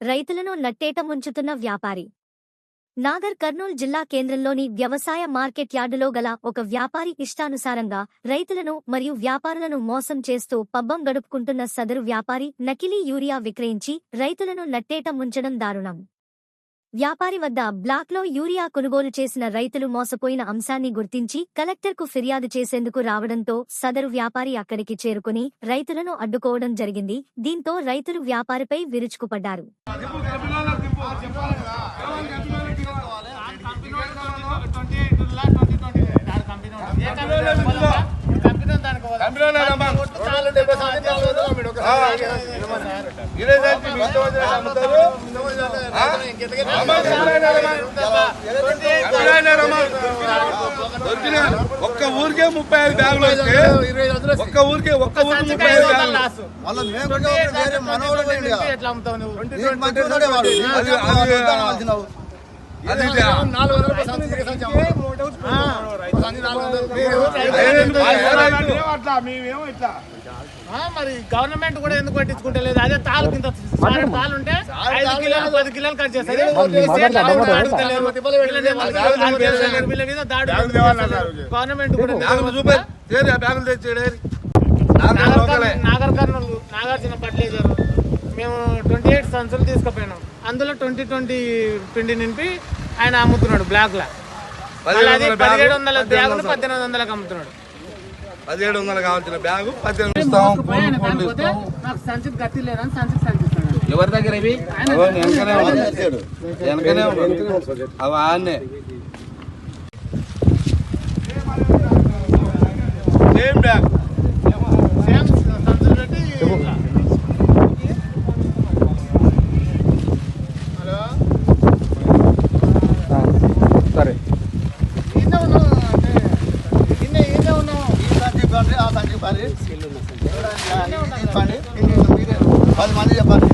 రైతులను నట్టేట ముంచుతున్న వ్యాపారి. నాగర్ కర్నూల్ జిల్లా కేంద్రంలోని వ్యవసాయ మార్కెట్ యార్డులో గల ఒక వ్యాపారి ఇష్టానుసారంగా రైతులను మరియు వ్యాపారులను మోసం చేస్తూ పబ్బం గడుపుకుంటున్న సదరు వ్యాపారి నకిలీ యూరియా విక్రయించి రైతులను నట్టేట ముంచడం దారుణం. వ్యాపారి వద్ద బ్లాక్లో యూరియా కొనుగోలు చేసిన రైతులు మోసపోయిన అంశాన్ని గుర్తించి కలెక్టర్కు ఫిర్యాదు చేసేందుకు రావడంతో సదరు వ్యాపారి అక్కడికి చేరుకుని రైతులను అడ్డుకోవడం జరిగింది. దీంతో రైతులు వ్యాపారిపై విరుచుకుపడ్డారు. దొరికిన ఒక్క ఊరికే ముప్పై ఐదు బ్యాగులు వస్తే ఒక్క ఊరికే ఒక్క ఊరికి ముప్పై ఐదు బ్యాగులు అది- అది- మరి గవర్నమెంట్ కూడా ఎందుకు పట్టించుకుంటలేదు? అదే తాలు కింద తాలు ఉంటే ఐదు కిలోలు పది కిలోలు కట్ దాడి గవర్నమెంట్ కూడా నాగర్ కర్నూలు- నాగర్ కర్నూలు నాగార్జున పట్లేజర్. మేము ట్వంటీ ఎయిట్ సంచులు తీసుకుపోయినాం. అందులో ట్వంటీ ట్వంటీ పిండి నింపి ఆయన అమ్ముతున్నాడు బ్లాక్ లా మళ్ళీ అది పదిహేడు వందల పద్దెనిమిది వందలకు అమ్ముతున్నాడు. పదిహేడు వందలు కావాల్సిన బ్యాగు పద్దెనిమిది సంచికి గతి లేదని సంచిస్తున్నాడు ఎవరి దగ్గర ఇవి? వెనకనే ఉన్నాయి. వెనకనే ఉన్నాయి. అవి ఇవ్వండి, ఆ. ఇది ఇవ్వండి. మీరే పది మంది చెప్పండి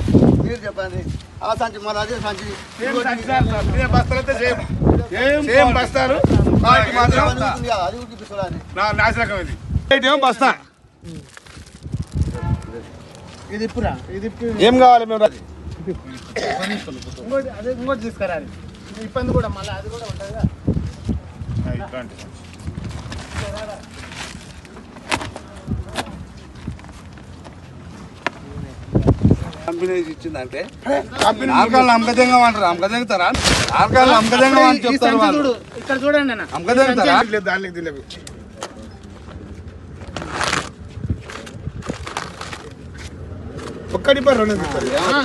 మీరు చెప్పండి. ఆ సంచి మరి అదే సంచి. సేమ్ బస్తాలు. అది కదా, అది చూపిస్తాడని ఏం బస్తా? ఇది ఇప్పురా ఇది ఏం కావాలి మేము? ఇంకోటి అదే ఇంకోటి తీసుకురాలి. ఇబ్బంది కూడా మళ్ళీ అది కూడా ఉంటుంది కంపెనీ ఇచ్చిందంటే ఆర్గాన్లు అమ్మకదంగా అంటారు. అమ్మకదంగుతారా ఆర్గాన్లు అమ్మకదంగా అని చెప్తారు వాళ్ళు. ఇక్కడ చూడండి అన్న అమ్మకదంగుతారా ఒక్కటి పర్ రెండు ఆ,